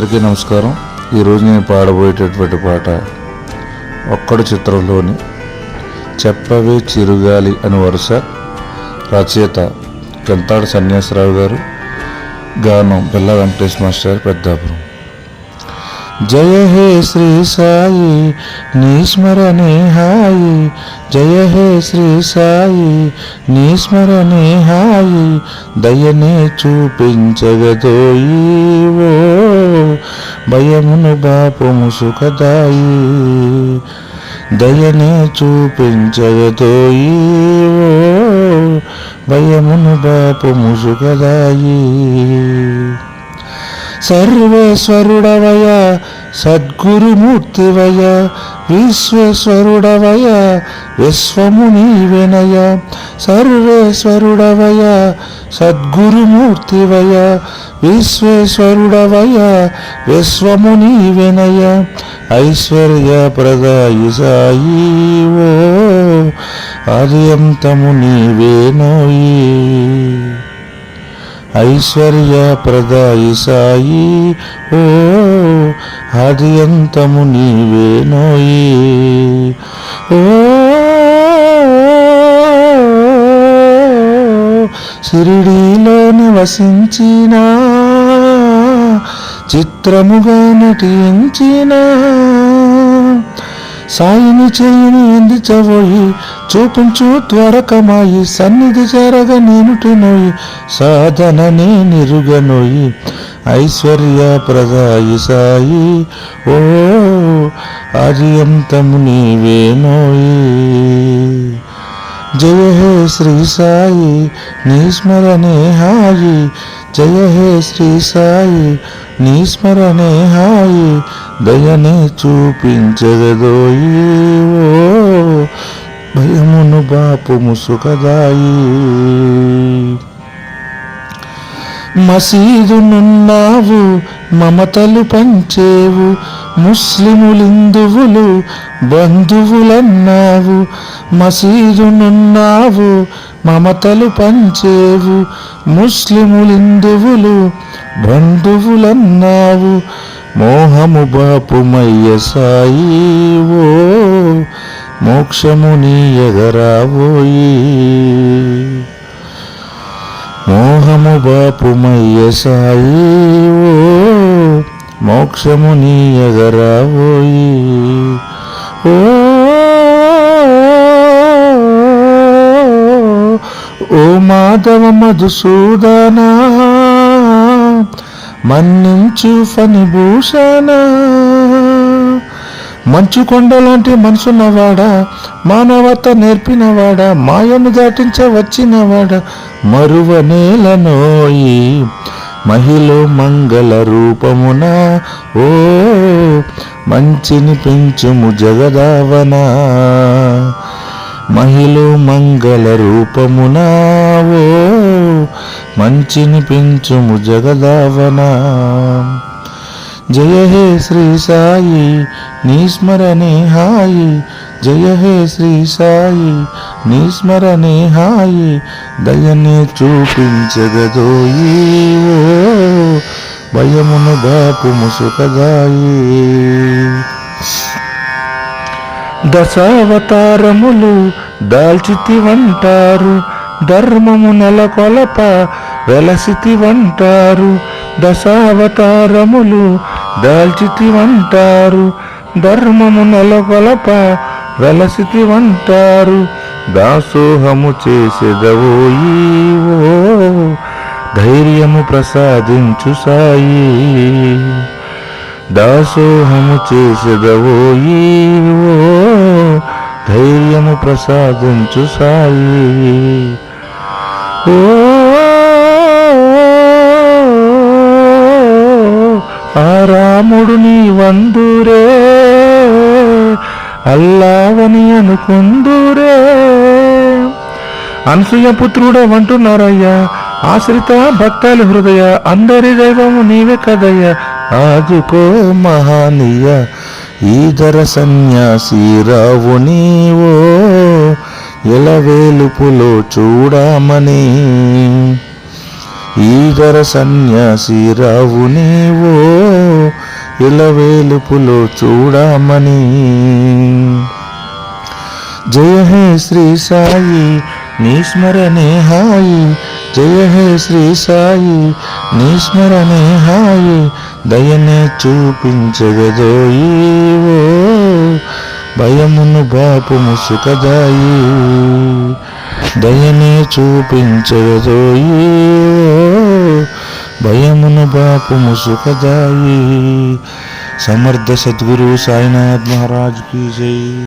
అందరికీ నమస్కారం. ఈరోజు నేను పాడబోయేటటువంటి పాట ఒక్కడు చిత్రంలోని చెప్పవే చిరుగాలి అని వరుస రచయిత గంతాడు సన్యాసరావు గారు గానం పిల్ల వెంకటేష్ మాస్టర్ పెద్దాపురం. జయ హే శ్రీ సాయి నీ స్మరణే హాయి జయ హే శ్రీ సాయి నీ స్మరణే హాయి దయనే చూపించగదోయి ఓ భయమును బాపము సుఖదాయి దయనే చూపించగదోయి ఓ భయమును బాపము సుఖదాయి. సర్వేశ్వరుడవయ సద్గురుమూర్తివయ విశ్వేశ్వరుడవయ విశ్వము నీవెనయ సర్వేశ్వరుడవయ సద్గురుమూర్తివయ విశ్వేశ్వరుడవయ విశ్వము నీవెనయ ఐశ్వర్య ప్రదాయి సాయి ఓ ఆదియంతము నీవేనోయి ఐశ్వర్య ప్రదాయి సాయి ఓ ఆదియంతము నీవే నోయి. ఓ సిరిడిలో నివసించిన చిత్రముగా నటించిన సాయిని చేయిని అందించబోయి చూపించు త్వరకమాయి సన్నిధి చేరగ నేనుటి నోయి సాధననే నిరుగనోయి ఐశ్వర్య ప్రదాయి సాయి ఓ ఆర్యంతము నీవే నోయి. జయ హే శ్రీ సాయి నీ స్మరణే హాయి జయ హే శ్రీ సాయి నీ స్మరణే హాయి దయనే చూపించగదోయి ఓ భయమును బాపు ముసుకదాయి మసీదునున్నావు మమతలు పంచేవు ముస్లిములిందువులు బంధువులన్నావు. మసీదునున్నావు మమతలు పంచేవు ముస్లిములిందువులు బంధువులన్నావు మోహము బాపుమయ్య సాయి ఓ మోక్షము నీ ఎగరావోయి మోహము బాపుమయ్య సాయి ఓ మోక్షము నీ ఎగరావోయి ఓ ఓ మాధవ మధుసూదనా మన్నించు ఫణిభూషణ మంచు కొండలాంటి మనసున్నవాడా మానవత నేర్పినవాడా మాయను దాటించ వచ్చినవాడా మరువ నేలనోయి మహిళ మంగళ రూపమున. ఓ మంచిని పెంచుము జగదావనా. మహిళ మంగళ రూపమునావో ఓ మంచిని పెంచుము జగదావనా. జయ హే శ్రీ సాయి నీ స్మరణే హాయి. జయ హే శ్రీ సాయి నీ స్మరణే హాయి. దయనే చూపించగదోయి ఓ భయమును బాపు ముసుకదాయి దశావతారములు దాల్చితివంటారు ధర్మము నెలకొలప వెలసితివంటారు దశావతారములు దాల్చితివంటారు ధర్మము నెలకొలప వెలసితివంటారు దాసోహము చేసేదవోయి ఓ ధైర్యము ప్రసాదించు సాయి దాసోహము చేసేదవోయి ఓ ధైర్యము ప్రసాదించు సాయి. ఓ ఆ రాముడు నీ వందురే అల్లావని అనుకుందురే. అనసూయ పుత్రుడు అంటున్నారయ్యా ఆశ్రిత భక్తాల హృదయ అందరి దైవము నీవే కదయ్యా ఆదుకో మహానీయ ఈధర సన్యాసి రావు నీవో ఎలవేలుపులో చూడమని. ఈగర సన్యాసి రావు నీవో ఇలవేలుపులో చూడమని. జయ హే శ్రీ సాయి నిస్మరణే హాయి. జయ హే శ్రీ సాయి నిస్మరణే హాయి. దయనే చూపించగదోయీవో భయమును పాపము సుఖదాయి. దయనే చూపించగదోయీవో భయమును పాపము సుఖదాయి. సమర్థ సద్గురు సాయినాథ్ మహారాజ్ కీ